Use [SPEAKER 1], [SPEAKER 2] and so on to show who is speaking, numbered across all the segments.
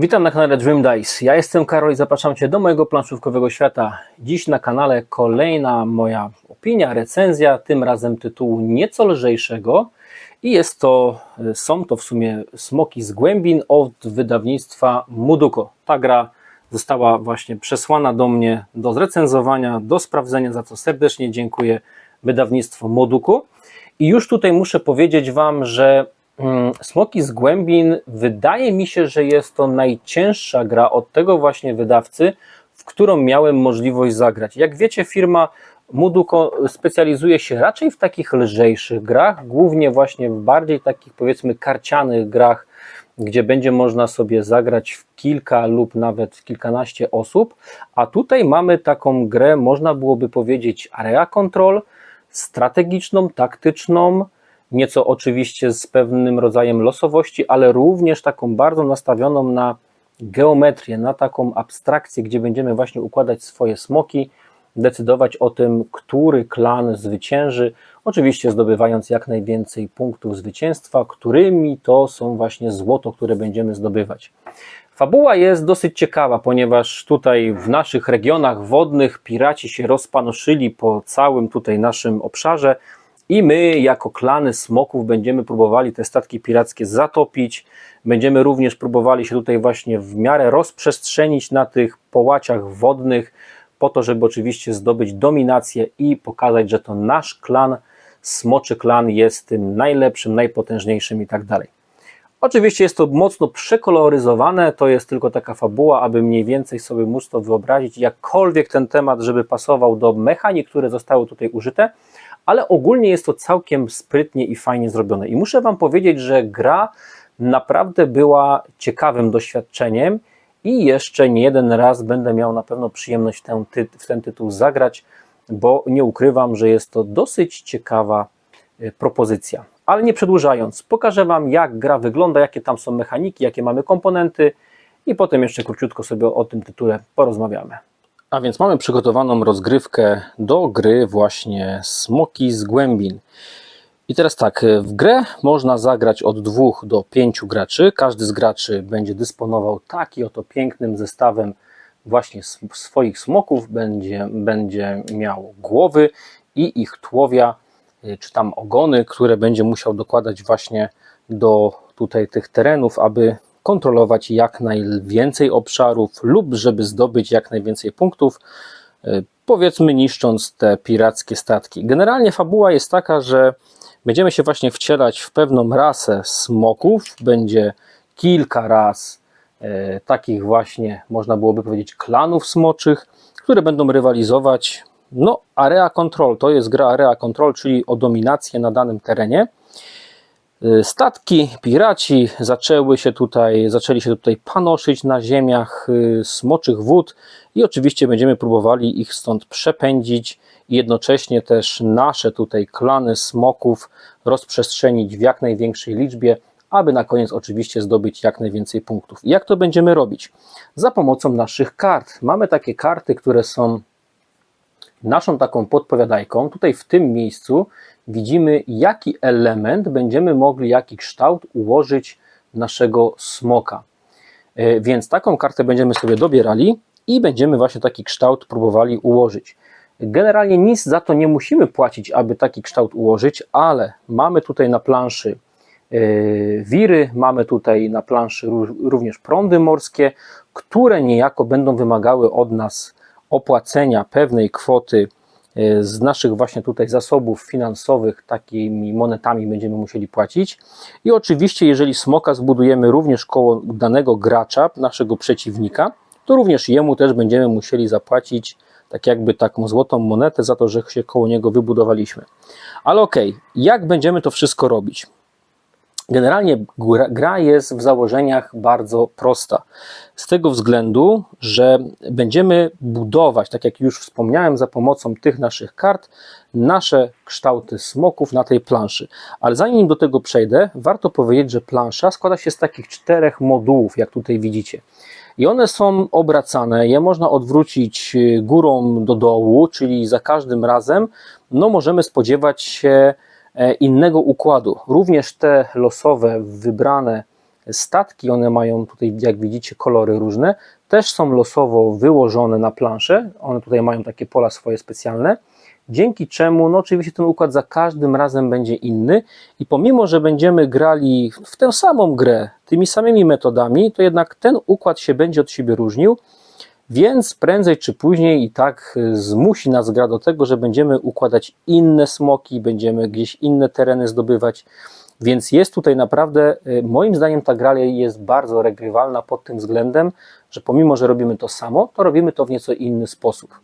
[SPEAKER 1] Witam na kanale Dream Dice. Ja jestem Karol i zapraszam Cię do mojego planszówkowego świata. Dziś na kanale kolejna moja opinia, recenzja, tym razem tytułu nieco lżejszego. I jest to, są to w sumie Smoki z Głębin od wydawnictwa Muduko. Ta gra została właśnie przesłana do mnie do zrecenzowania, do sprawdzenia, za co serdecznie dziękuję wydawnictwu Moduku. I już tutaj muszę powiedzieć Wam, że Smoki z Głębin wydaje mi się, że jest to najcięższa gra od tego właśnie wydawcy, w którą miałem możliwość zagrać. Jak wiecie, firma Muduko specjalizuje się raczej w takich lżejszych grach, głównie właśnie w bardziej takich powiedzmy karcianych grach, gdzie będzie można sobie zagrać w kilka lub nawet kilkanaście osób, a tutaj mamy taką grę, można byłoby powiedzieć area control, strategiczną, taktyczną, nieco oczywiście z pewnym rodzajem losowości, ale również taką bardzo nastawioną na geometrię, na taką abstrakcję, gdzie będziemy właśnie układać swoje smoki, decydować o tym, który klan zwycięży, oczywiście zdobywając jak najwięcej punktów zwycięstwa, którymi to są właśnie złoto, które będziemy zdobywać. Fabuła jest dosyć ciekawa, ponieważ tutaj w naszych regionach wodnych piraci się rozpanoszyli po całym tutaj naszym obszarze i my jako klany smoków będziemy próbowali te statki pirackie zatopić, będziemy również próbowali się tutaj właśnie w miarę rozprzestrzenić na tych połaciach wodnych, po to, żeby oczywiście zdobyć dominację i pokazać, że to nasz klan, smoczy klan jest tym najlepszym, najpotężniejszym i tak dalej. Oczywiście jest to mocno przekoloryzowane, to jest tylko taka fabuła, aby mniej więcej sobie móc to wyobrazić, jakkolwiek ten temat, żeby pasował do mechanik, które zostały tutaj użyte, ale ogólnie jest to całkiem sprytnie i fajnie zrobione. I muszę Wam powiedzieć, że gra naprawdę była ciekawym doświadczeniem i jeszcze nie jeden raz będę miał na pewno przyjemność w ten, ty w ten tytuł zagrać, bo nie ukrywam, że jest to dosyć ciekawa y, propozycja. Ale nie przedłużając, pokażę Wam, jak gra wygląda, jakie tam są mechaniki, jakie mamy komponenty i potem jeszcze króciutko sobie o tym tytule porozmawiamy. A więc mamy przygotowaną rozgrywkę do gry właśnie Smoki z Głębin. I teraz tak, w grę można zagrać od dwóch do pięciu graczy. Każdy z graczy będzie dysponował taki oto pięknym zestawem właśnie swoich smoków, będzie, będzie miał głowy i ich tłowia, y, czy tam ogony, które będzie musiał dokładać właśnie do tutaj tych terenów, aby kontrolować jak najwięcej obszarów lub żeby zdobyć jak najwięcej punktów, y, powiedzmy niszcząc te pirackie statki. Generalnie fabuła jest taka, że Będziemy się właśnie wcielać w pewną rasę smoków. Będzie kilka ras e, takich właśnie, można byłoby powiedzieć, klanów smoczych, które będą rywalizować. No, Area Control to jest gra Area Control, czyli o dominację na danym terenie. E, statki, piraci zaczęły się tutaj, zaczęli się tutaj panoszyć na ziemiach e, smoczych wód i oczywiście będziemy próbowali ich stąd przepędzić i jednocześnie też nasze tutaj klany smoków rozprzestrzenić w jak największej liczbie, aby na koniec oczywiście zdobyć jak najwięcej punktów. I jak to będziemy robić? Za pomocą naszych kart. Mamy takie karty, które są naszą taką podpowiadajką. Tutaj w tym miejscu widzimy, jaki element będziemy mogli, jaki kształt ułożyć naszego smoka. E, więc taką kartę będziemy sobie dobierali i będziemy właśnie taki kształt próbowali ułożyć. Generalnie nic za to nie musimy płacić, aby taki kształt ułożyć, ale mamy tutaj na planszy e, wiry, mamy tutaj na planszy również prądy morskie, które niejako będą wymagały od nas opłacenia pewnej kwoty e, z naszych właśnie tutaj zasobów finansowych, takimi monetami będziemy musieli płacić. I oczywiście, jeżeli smoka zbudujemy również koło danego gracza, naszego przeciwnika, to również jemu też będziemy musieli zapłacić tak jakby taką złotą monetę za to, że się koło niego wybudowaliśmy. Ale okej, okay, jak będziemy to wszystko robić? Generalnie gra jest w założeniach bardzo prosta. Z tego względu, że będziemy budować, tak jak już wspomniałem, za pomocą tych naszych kart, nasze kształty smoków na tej planszy. Ale zanim do tego przejdę, warto powiedzieć, że plansza składa się z takich czterech modułów, jak tutaj widzicie i one są obracane. Je można odwrócić y, górą do dołu, czyli za każdym razem no, możemy spodziewać się e, innego układu. Również te losowe, wybrane statki, one mają tutaj, jak widzicie, kolory różne, też są losowo wyłożone na planszę, one tutaj mają takie pola swoje specjalne, dzięki czemu, no oczywiście ten układ za każdym razem będzie inny. I pomimo, że będziemy grali w tę samą grę, tymi samymi metodami, to jednak ten układ się będzie od siebie różnił, więc prędzej czy później i tak y, zmusi nas gra do tego, że będziemy układać inne smoki, będziemy gdzieś inne tereny zdobywać. Więc jest tutaj naprawdę, y, moim zdaniem, ta gra jest bardzo regrywalna pod tym względem, że pomimo, że robimy to samo, to robimy to w nieco inny sposób.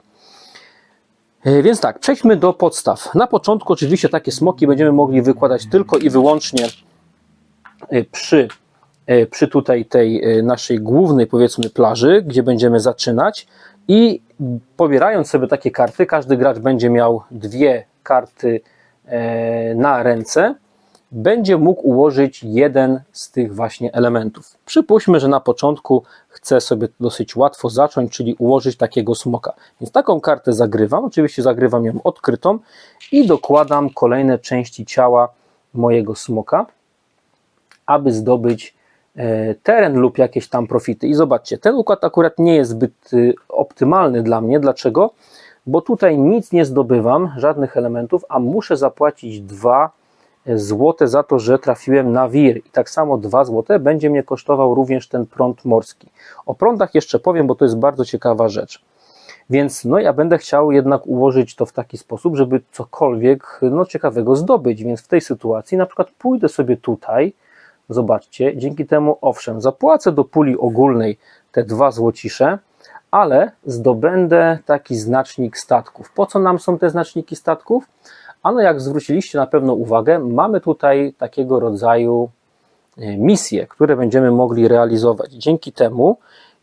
[SPEAKER 1] Y, więc tak, przejdźmy do podstaw. Na początku, oczywiście, takie smoki będziemy mogli wykładać tylko i wyłącznie przy przy tutaj tej e, naszej głównej powiedzmy plaży, gdzie będziemy zaczynać i pobierając sobie takie karty, każdy gracz będzie miał dwie karty e, na ręce, będzie mógł ułożyć jeden z tych właśnie elementów. Przypuśćmy, że na początku chcę sobie dosyć łatwo zacząć, czyli ułożyć takiego smoka. Więc taką kartę zagrywam, oczywiście zagrywam ją odkrytą i dokładam kolejne części ciała mojego smoka, aby zdobyć E, teren lub jakieś tam profity. I zobaczcie, ten układ akurat nie jest zbyt y, optymalny dla mnie. Dlaczego? Bo tutaj nic nie zdobywam, żadnych elementów, a muszę zapłacić dwa złote za to, że trafiłem na wir. I tak samo dwa złote będzie mnie kosztował również ten prąd morski. O prądach jeszcze powiem, bo to jest bardzo ciekawa rzecz. Więc no ja będę chciał jednak ułożyć to w taki sposób, żeby cokolwiek no, ciekawego zdobyć. Więc w tej sytuacji na przykład pójdę sobie tutaj, Zobaczcie, dzięki temu, owszem, zapłacę do puli ogólnej te dwa złocisze, ale zdobędę taki znacznik statków. Po co nam są te znaczniki statków? Ano, jak zwróciliście na pewno uwagę, mamy tutaj takiego rodzaju e, misje, które będziemy mogli realizować. Dzięki temu,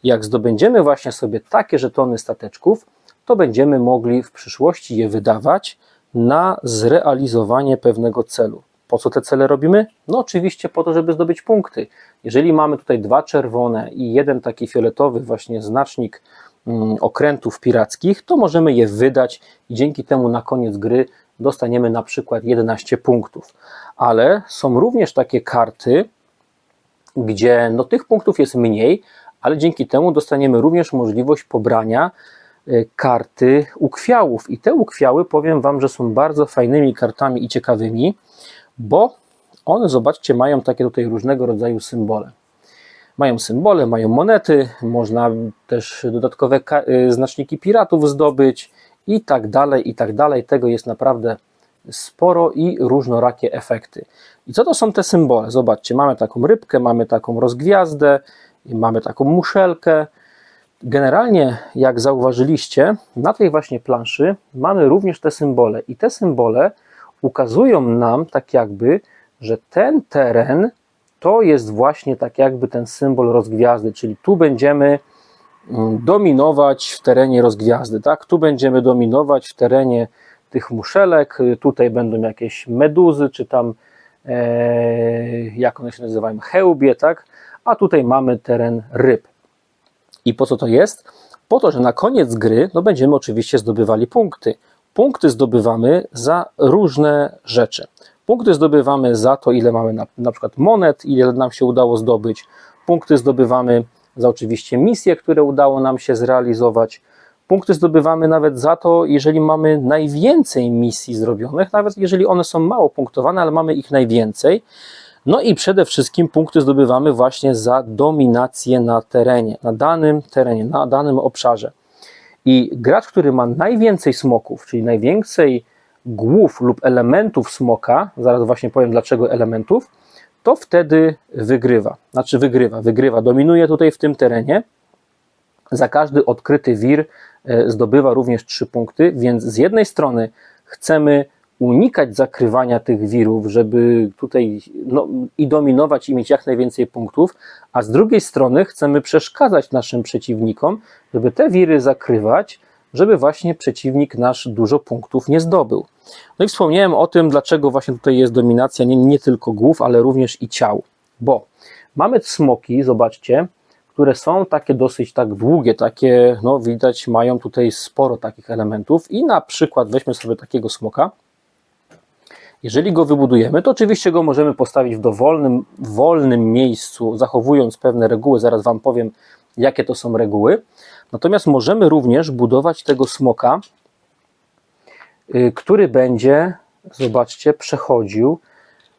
[SPEAKER 1] jak zdobędziemy właśnie sobie takie żetony stateczków, to będziemy mogli w przyszłości je wydawać na zrealizowanie pewnego celu. Po co te cele robimy? No oczywiście po to, żeby zdobyć punkty. Jeżeli mamy tutaj dwa czerwone i jeden taki fioletowy właśnie znacznik mm, okrętów pirackich, to możemy je wydać i dzięki temu na koniec gry dostaniemy na przykład 11 punktów. Ale są również takie karty, gdzie no, tych punktów jest mniej, ale dzięki temu dostaniemy również możliwość pobrania y, karty ukwiałów. I te ukwiały powiem Wam, że są bardzo fajnymi kartami i ciekawymi bo one, zobaczcie, mają takie tutaj różnego rodzaju symbole. Mają symbole, mają monety, można też dodatkowe y, znaczniki piratów zdobyć i tak dalej, i tak dalej. Tego jest naprawdę sporo i różnorakie efekty. I co to są te symbole? Zobaczcie, mamy taką rybkę, mamy taką rozgwiazdę, mamy taką muszelkę. Generalnie, jak zauważyliście, na tej właśnie planszy mamy również te symbole i te symbole ukazują nam tak jakby, że ten teren to jest właśnie tak jakby ten symbol rozgwiazdy, czyli tu będziemy mm, dominować w terenie rozgwiazdy, tak? Tu będziemy dominować w terenie tych muszelek, tutaj będą jakieś meduzy, czy tam e, jak one się nazywają, hełbie, tak? A tutaj mamy teren ryb. I po co to jest? Po to, że na koniec gry no będziemy oczywiście zdobywali punkty. Punkty zdobywamy za różne rzeczy. Punkty zdobywamy za to, ile mamy na, na przykład monet, ile nam się udało zdobyć. Punkty zdobywamy za oczywiście misje, które udało nam się zrealizować. Punkty zdobywamy nawet za to, jeżeli mamy najwięcej misji zrobionych, nawet jeżeli one są mało punktowane, ale mamy ich najwięcej. No i przede wszystkim punkty zdobywamy właśnie za dominację na terenie, na danym terenie, na danym obszarze. I gracz, który ma najwięcej smoków, czyli najwięcej głów lub elementów smoka, zaraz właśnie powiem dlaczego elementów, to wtedy wygrywa. Znaczy wygrywa, wygrywa, dominuje tutaj w tym terenie. Za każdy odkryty wir e, zdobywa również 3 punkty, więc z jednej strony chcemy unikać zakrywania tych wirów, żeby tutaj no, i dominować i mieć jak najwięcej punktów, a z drugiej strony chcemy przeszkadzać naszym przeciwnikom, żeby te wiry zakrywać, żeby właśnie przeciwnik nasz dużo punktów nie zdobył. No i wspomniałem o tym, dlaczego właśnie tutaj jest dominacja nie, nie tylko głów, ale również i ciał, bo mamy smoki, zobaczcie, które są takie dosyć tak długie, takie, no widać, mają tutaj sporo takich elementów i na przykład weźmy sobie takiego smoka, Jeżeli go wybudujemy, to oczywiście go możemy postawić w dowolnym, wolnym miejscu, zachowując pewne reguły. Zaraz Wam powiem, jakie to są reguły. Natomiast możemy również budować tego smoka, y, który będzie, zobaczcie, przechodził.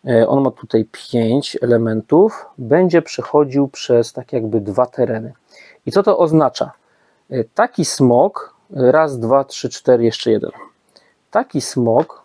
[SPEAKER 1] y, On ma tutaj pięć elementów, będzie przechodził przez tak jakby dwa tereny. I co to oznacza? Y, Taki smok, raz, dwa, trzy, cztery, jeszcze jeden. Taki smok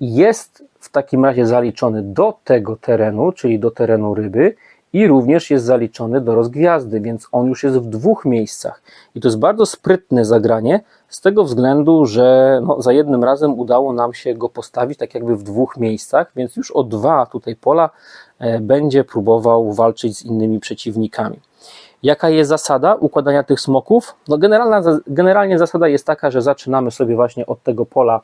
[SPEAKER 1] jest w takim razie zaliczony do tego terenu, czyli do terenu ryby i również jest zaliczony do rozgwiazdy, więc on już jest w dwóch miejscach. I to jest bardzo sprytne zagranie z tego względu, że no, za jednym razem udało nam się go postawić tak jakby w dwóch miejscach, więc już o dwa tutaj pola e, będzie próbował walczyć z innymi przeciwnikami. Jaka jest zasada układania tych smoków? No generalna, generalnie zasada jest taka, że zaczynamy sobie właśnie od tego pola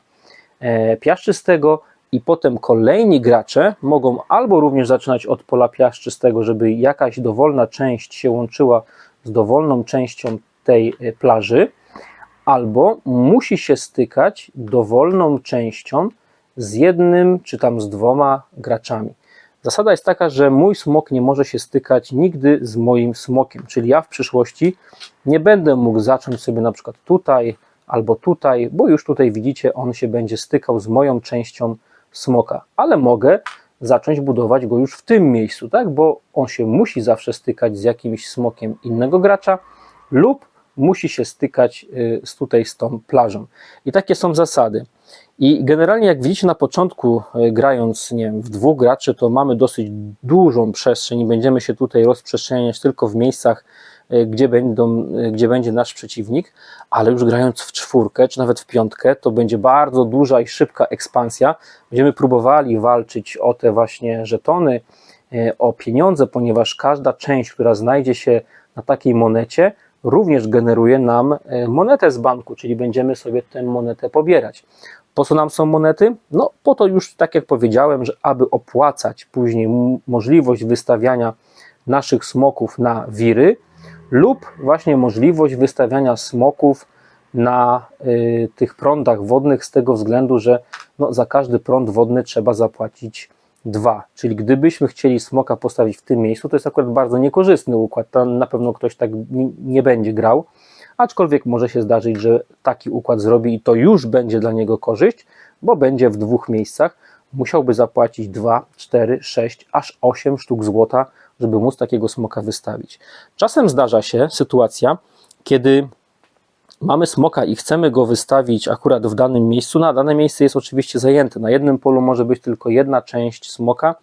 [SPEAKER 1] piaszczystego i potem kolejni gracze mogą albo również zaczynać od pola piaszczystego, żeby jakaś dowolna część się łączyła z dowolną częścią tej e, plaży, albo musi się stykać dowolną częścią z jednym czy tam z dwoma graczami. Zasada jest taka, że mój smok nie może się stykać nigdy z moim smokiem, czyli ja w przyszłości nie będę mógł zacząć sobie na przykład tutaj albo tutaj, bo już tutaj widzicie, on się będzie stykał z moją częścią smoka, ale mogę zacząć budować go już w tym miejscu, tak? Bo on się musi zawsze stykać z jakimś smokiem innego gracza lub musi się stykać y, z tutaj z tą plażą. I takie są zasady. I generalnie, jak widzicie na początku, y, grając nie wiem, w dwóch graczy, to mamy dosyć dużą przestrzeń i będziemy się tutaj rozprzestrzeniać tylko w miejscach, gdzie, będą, y, gdzie będzie nasz przeciwnik, ale już grając w czwórkę, czy nawet w piątkę, to będzie bardzo duża i szybka ekspansja. Będziemy próbowali walczyć o te właśnie żetony, y, o pieniądze, ponieważ każda część, która znajdzie się na takiej monecie, również generuje nam monetę z banku, czyli będziemy sobie tę monetę pobierać. Po co nam są monety? No, po to już, tak jak powiedziałem, że aby opłacać później możliwość wystawiania naszych smoków na wiry lub właśnie możliwość wystawiania smoków na y, tych prądach wodnych z tego względu, że no, za każdy prąd wodny trzeba zapłacić dwa. Czyli gdybyśmy chcieli smoka postawić w tym miejscu, to jest akurat bardzo niekorzystny układ. Tam na pewno ktoś tak nie będzie grał aczkolwiek może się zdarzyć, że taki układ zrobi i to już będzie dla niego korzyść, bo będzie w dwóch miejscach. Musiałby zapłacić 2, 4, 6, aż 8 sztuk złota, żeby móc takiego smoka wystawić. Czasem zdarza się sytuacja, kiedy mamy smoka i chcemy go wystawić akurat w danym miejscu, no a dane miejsce jest oczywiście zajęte. Na jednym polu może być tylko jedna część smoka,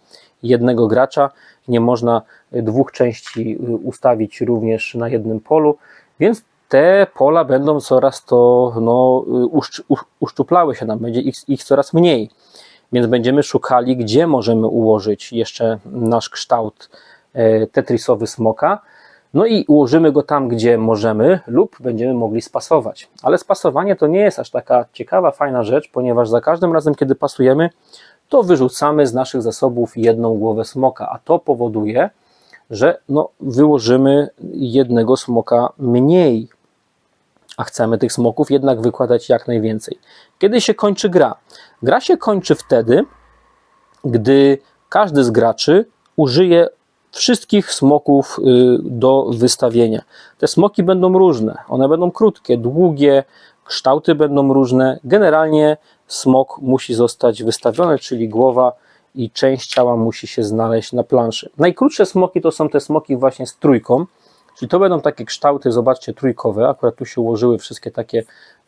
[SPEAKER 1] jednego gracza, nie można dwóch części y, ustawić również na jednym polu, więc te pola będą coraz to no, uszcz, usz- uszczuplały się nam, będzie ich, ich coraz mniej. Więc będziemy szukali, gdzie możemy ułożyć jeszcze nasz kształt tetrisowy smoka. No i ułożymy go tam, gdzie możemy, lub będziemy mogli spasować. Ale spasowanie to nie jest aż taka ciekawa, fajna rzecz, ponieważ za każdym razem, kiedy pasujemy, to wyrzucamy z naszych zasobów jedną głowę smoka, a to powoduje, że no, wyłożymy jednego smoka mniej, a chcemy tych smoków jednak wykładać jak najwięcej. Kiedy się kończy gra? Gra się kończy wtedy, gdy każdy z graczy użyje wszystkich smoków y, do wystawienia. Te smoki będą różne, one będą krótkie, długie, kształty będą różne. Generalnie smok musi zostać wystawiony, czyli głowa i część ciała musi się znaleźć na planszy. Najkrótsze smoki to są te smoki właśnie z trójką, czyli to będą takie kształty, zobaczcie, trójkowe. Akurat tu się ułożyły wszystkie takie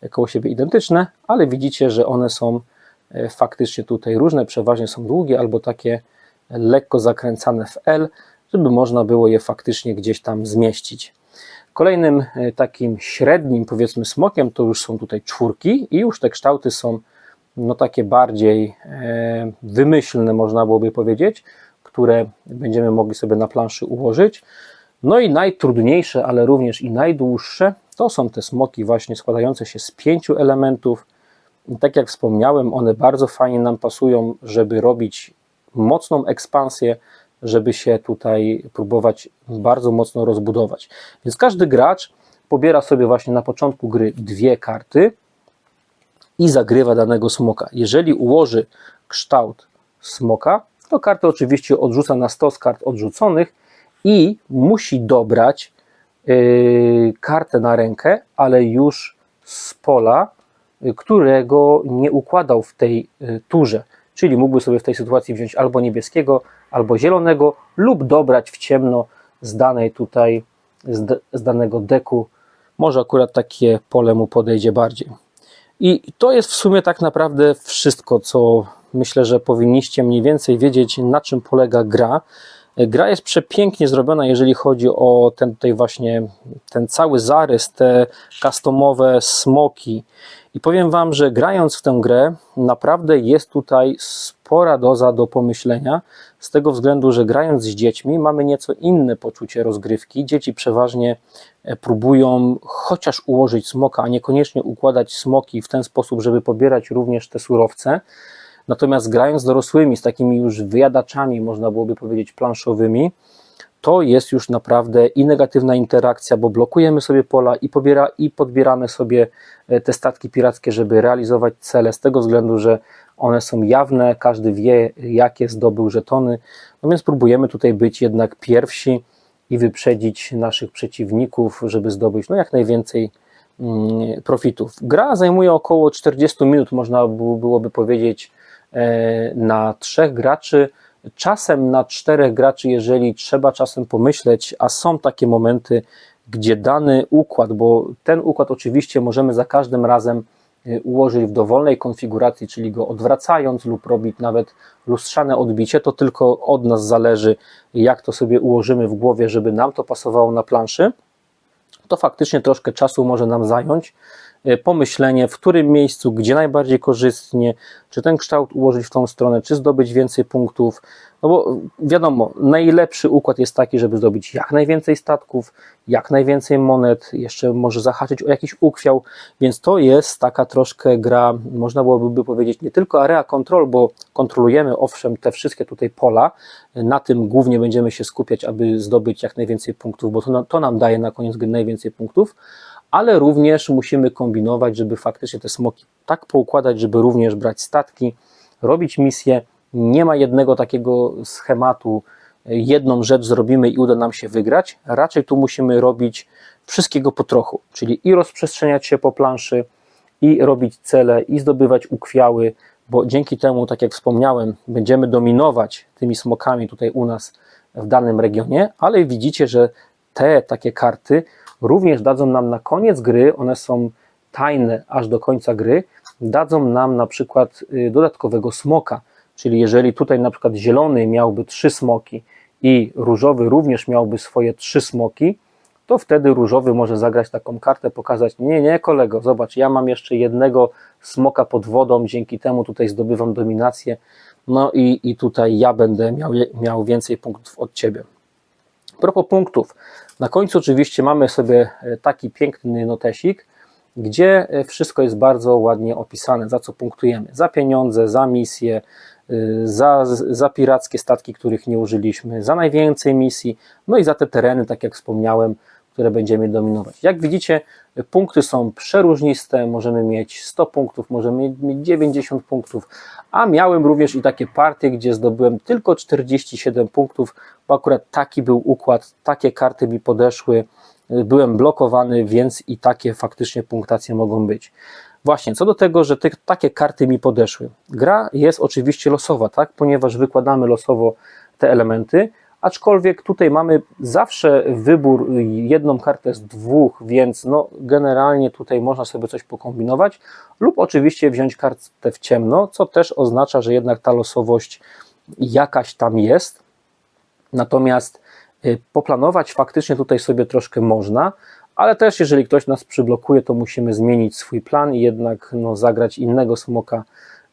[SPEAKER 1] koło siebie identyczne, ale widzicie, że one są e, faktycznie tutaj różne, przeważnie są długie albo takie lekko zakręcane w L, żeby można było je faktycznie gdzieś tam zmieścić. Kolejnym e, takim średnim, powiedzmy, smokiem to już są tutaj czwórki i już te kształty są no takie bardziej e, wymyślne, można byłoby powiedzieć, które będziemy mogli sobie na planszy ułożyć. No i najtrudniejsze, ale również i najdłuższe to są te smoki właśnie składające się z pięciu elementów. I tak jak wspomniałem, one bardzo fajnie nam pasują, żeby robić mocną ekspansję, żeby się tutaj próbować bardzo mocno rozbudować. Więc każdy gracz pobiera sobie właśnie na początku gry dwie karty i zagrywa danego smoka. Jeżeli ułoży kształt smoka, to kartę oczywiście odrzuca na stos kart odrzuconych i musi dobrać yy, kartę na rękę, ale już z pola, yy, którego nie układał w tej yy, turze. Czyli mógłby sobie w tej sytuacji wziąć albo niebieskiego, albo zielonego, lub dobrać w ciemno z danej tutaj, z, z danego deku. Może akurat takie pole mu podejdzie bardziej. I to jest w sumie tak naprawdę wszystko, co myślę, że powinniście mniej więcej wiedzieć, na czym polega gra. Gra jest przepięknie zrobiona, jeżeli chodzi o ten tutaj właśnie ten cały zarys, te customowe smoki. I powiem Wam, że grając w tę grę, naprawdę jest tutaj spora doza do pomyślenia, z tego względu, że grając z dziećmi mamy nieco inne poczucie rozgrywki. Dzieci przeważnie e, próbują chociaż ułożyć smoka, a niekoniecznie układać smoki w ten sposób, żeby pobierać również te surowce. Natomiast grając z dorosłymi, z takimi już wyjadaczami, można byłoby powiedzieć, planszowymi, to jest już naprawdę i negatywna interakcja, bo blokujemy sobie pola i, pobiera, i podbieramy sobie e, te statki pirackie, żeby realizować cele, z tego względu, że one są jawne, każdy wie, jakie zdobył żetony, no więc próbujemy tutaj być jednak pierwsi i wyprzedzić naszych przeciwników, żeby zdobyć no, jak najwięcej mm, profitów. Gra zajmuje około 40 minut, można byłoby powiedzieć, na trzech graczy czasem na czterech graczy, jeżeli trzeba czasem pomyśleć, a są takie momenty, gdzie dany układ, bo ten układ oczywiście możemy za każdym razem y, ułożyć w dowolnej konfiguracji, czyli go odwracając lub robić nawet lustrzane odbicie, to tylko od nas zależy, jak to sobie ułożymy w głowie, żeby nam to pasowało na planszy. To faktycznie troszkę czasu może nam zająć, E, pomyślenie, w którym miejscu, gdzie najbardziej korzystnie, czy ten kształt ułożyć w tą stronę, czy zdobyć więcej punktów. No bo wiadomo, najlepszy układ jest taki, żeby zdobyć jak najwięcej statków, jak najwięcej monet, jeszcze może zahaczyć o jakiś ukwiał, więc to jest taka troszkę gra, można byłoby powiedzieć, nie tylko area control, bo kontrolujemy owszem te wszystkie tutaj pola, na tym głównie będziemy się skupiać, aby zdobyć jak najwięcej punktów, bo to, nam, to nam daje na koniec gry najwięcej punktów, ale również musimy kombinować, żeby faktycznie te smoki tak poukładać, żeby również brać statki, robić misje. Nie ma jednego takiego schematu, jedną rzecz zrobimy i uda nam się wygrać. Raczej tu musimy robić wszystkiego po trochu, czyli i rozprzestrzeniać się po planszy, i robić cele, i zdobywać ukwiały, bo dzięki temu, tak jak wspomniałem, będziemy dominować tymi smokami tutaj u nas w danym regionie, ale widzicie, że te takie karty również dadzą nam na koniec gry, one są tajne aż do końca gry, dadzą nam na przykład y, dodatkowego smoka. Czyli jeżeli tutaj na przykład zielony miałby trzy smoki i różowy również miałby swoje trzy smoki, to wtedy różowy może zagrać taką kartę, pokazać, nie, nie kolego, zobacz, ja mam jeszcze jednego smoka pod wodą, dzięki temu tutaj zdobywam dominację, no i, i tutaj ja będę miał, miał więcej punktów od ciebie. A propos punktów, na końcu oczywiście mamy sobie e, taki piękny notesik, gdzie e, wszystko jest bardzo ładnie opisane, za co punktujemy. Za pieniądze, za misje, e, za, za pirackie statki, których nie użyliśmy, za najwięcej misji, no i za te tereny, tak jak wspomniałem, które będziemy dominować. Jak widzicie, punkty są przeróżniste, możemy mieć 100 punktów, możemy mieć 90 punktów, a miałem również i takie partie, gdzie zdobyłem tylko 47 punktów, bo akurat taki był układ, takie karty mi podeszły, byłem blokowany, więc i takie faktycznie punktacje mogą być. Właśnie, co do tego, że te, takie karty mi podeszły. Gra jest oczywiście losowa, tak, ponieważ wykładamy losowo te elementy, aczkolwiek tutaj mamy zawsze wybór jedną kartę z dwóch, więc no generalnie tutaj można sobie coś pokombinować lub oczywiście wziąć kartę w ciemno, co też oznacza, że jednak ta losowość jakaś tam jest. Natomiast y, poplanować faktycznie tutaj sobie troszkę można, ale też jeżeli ktoś nas przyblokuje, to musimy zmienić swój plan i jednak no, zagrać innego smoka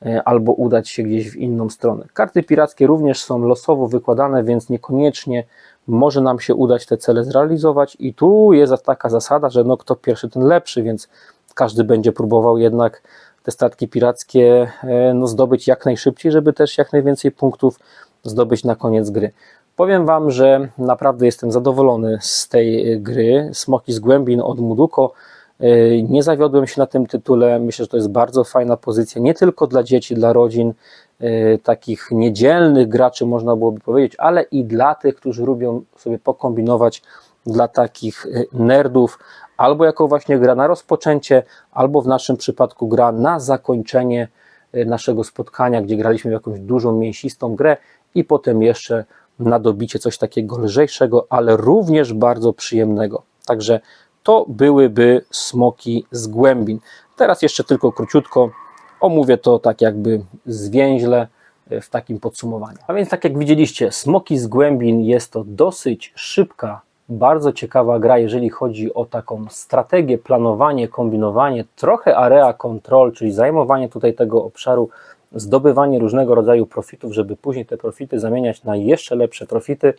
[SPEAKER 1] y, albo udać się gdzieś w inną stronę. Karty pirackie również są losowo wykładane, więc niekoniecznie może nam się udać te cele zrealizować i tu jest taka zasada, że no kto pierwszy, ten lepszy, więc każdy będzie próbował jednak te statki pirackie y, no, zdobyć jak najszybciej, żeby też jak najwięcej punktów zdobyć na koniec gry. Powiem Wam, że naprawdę jestem zadowolony z tej gry. Smoki z głębin od Muduko Yy, Nie zawiodłem się na tym tytule. Myślę, że to jest bardzo fajna pozycja, nie tylko dla dzieci, dla rodzin, yy, takich niedzielnych graczy, można byłoby powiedzieć, ale i dla tych, którzy lubią sobie pokombinować, dla takich nerdów, albo jako właśnie gra na rozpoczęcie, albo w naszym przypadku gra na zakończenie naszego spotkania, gdzie graliśmy w jakąś dużą, mięsistą grę i potem jeszcze na dobicie coś takiego lżejszego, ale również bardzo przyjemnego. Także to byłyby smoki z głębin. Teraz jeszcze tylko króciutko omówię to tak jakby zwięźle e, w takim podsumowaniu. A więc tak jak widzieliście, smoki z głębin jest to dosyć szybka, bardzo ciekawa gra, jeżeli chodzi o taką strategię, planowanie, kombinowanie, trochę area control, czyli zajmowanie tutaj tego obszaru, zdobywanie różnego rodzaju profitów, żeby później te profity zamieniać na jeszcze lepsze profity,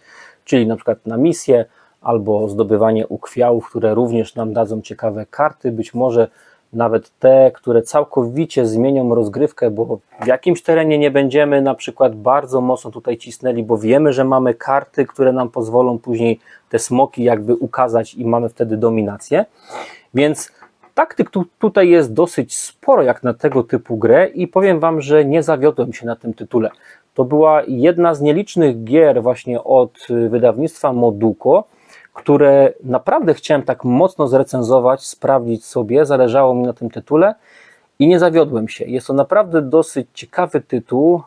[SPEAKER 1] czyli na przykład na misje, albo zdobywanie ukwiałów, które również nam dadzą ciekawe karty, być może nawet te, które całkowicie zmienią rozgrywkę, bo w jakimś terenie nie będziemy na przykład bardzo mocno tutaj cisnęli, bo wiemy, że mamy karty, które nam pozwolą później te smoki jakby ukazać i mamy wtedy dominację. Więc taktyk tu, tutaj jest dosyć sporo jak na tego typu grę i powiem Wam, że nie zawiodłem się na tym tytule. To była jedna z nielicznych gier właśnie od wydawnictwa Moduko, które naprawdę chciałem tak mocno zrecenzować, sprawdzić sobie, zależało mi na tym tytule i nie zawiodłem się. Jest to naprawdę dosyć ciekawy tytuł.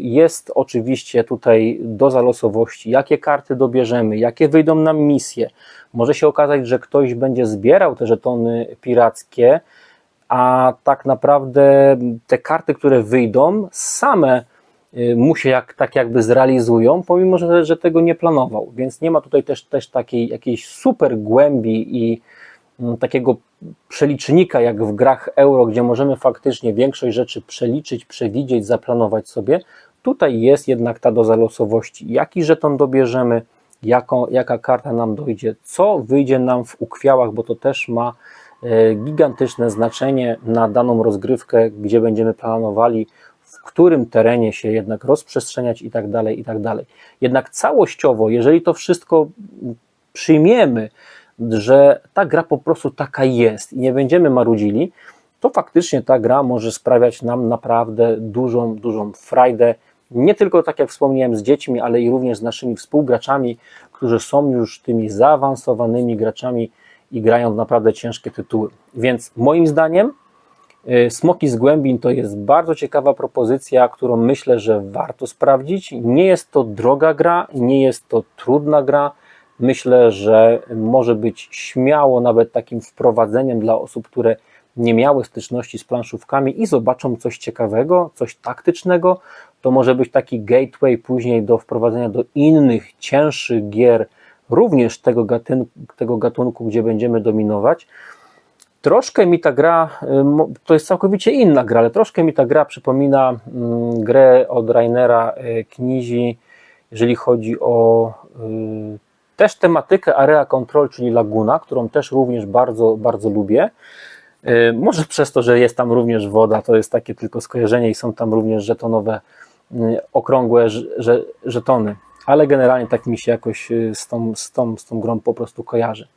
[SPEAKER 1] Jest oczywiście tutaj doza losowości, jakie karty dobierzemy, jakie wyjdą nam misje. Może się okazać, że ktoś będzie zbierał te żetony pirackie, a tak naprawdę te karty, które wyjdą, same Y, mu się jak, tak jakby zrealizują, pomimo, że, że tego nie planował. Więc nie ma tutaj też, też takiej jakiejś super głębi i mm, takiego przelicznika jak w grach euro, gdzie możemy faktycznie większość rzeczy przeliczyć, przewidzieć, zaplanować sobie. Tutaj jest jednak ta doza losowości. Jaki żeton dobierzemy, jaką, jaka karta nam dojdzie, co wyjdzie nam w ukwiałach, bo to też ma e, gigantyczne znaczenie na daną rozgrywkę, gdzie będziemy planowali w którym terenie się jednak rozprzestrzeniać i tak dalej, i tak dalej. Jednak całościowo, jeżeli to wszystko przyjmiemy, że ta gra po prostu taka jest i nie będziemy marudzili, to faktycznie ta gra może sprawiać nam naprawdę dużą, dużą frajdę. Nie tylko, tak jak wspomniałem, z dziećmi, ale i również z naszymi współgraczami, którzy są już tymi zaawansowanymi graczami i grają w naprawdę ciężkie tytuły. Więc moim zdaniem Smoki z głębin to jest bardzo ciekawa propozycja, którą myślę, że warto sprawdzić. Nie jest to droga gra, nie jest to trudna gra. Myślę, że może być śmiało nawet takim wprowadzeniem dla osób, które nie miały styczności z planszówkami i zobaczą coś ciekawego, coś taktycznego. To może być taki gateway później do wprowadzenia do innych, cięższych gier, również tego gatunku, tego gatunku gdzie będziemy dominować. Troszkę mi ta gra, y, to jest całkowicie inna gra, ale troszkę mi ta gra przypomina mm, grę od Rainera y, Knizi, jeżeli chodzi o y, też tematykę Area Control, czyli Laguna, którą też również bardzo, bardzo lubię. Może przez to, że jest tam również woda, to jest takie tylko skojarzenie i są tam również żetonowe, okrągłe żetony, ale generalnie tak mi się jakoś z tą, z tą, z tą grą po prostu kojarzy.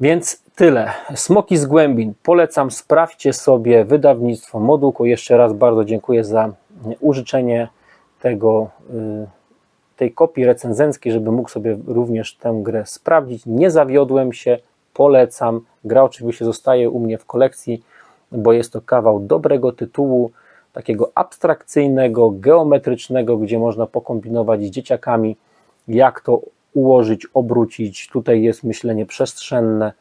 [SPEAKER 1] Więc tyle. Smoki z głębin. Polecam, sprawdźcie sobie wydawnictwo Moduko. Jeszcze raz bardzo dziękuję za użyczenie tego, y, tej kopii recenzenckiej, żeby mógł sobie również tę grę sprawdzić. Nie zawiodłem się, polecam. Gra oczywiście zostaje u mnie w kolekcji, bo jest to kawał dobrego tytułu, takiego abstrakcyjnego, geometrycznego, gdzie można pokombinować z dzieciakami, jak to ułożyć, obrócić. Tutaj jest myślenie przestrzenne.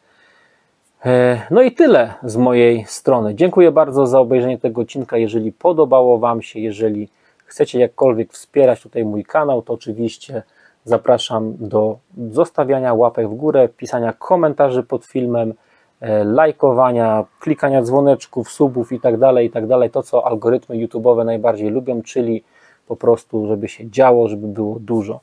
[SPEAKER 1] E, no i tyle z mojej strony. Dziękuję bardzo za obejrzenie tego odcinka. Jeżeli podobało Wam się, jeżeli chcecie jakkolwiek wspierać tutaj mój kanał, to oczywiście zapraszam do zostawiania łapek w górę, pisania komentarzy pod filmem, e, lajkowania, klikania dzwoneczków, subów i tak dalej, i tak. To, co algorytmy YouTube'owe najbardziej lubią, czyli po prostu, żeby się działo, żeby było dużo.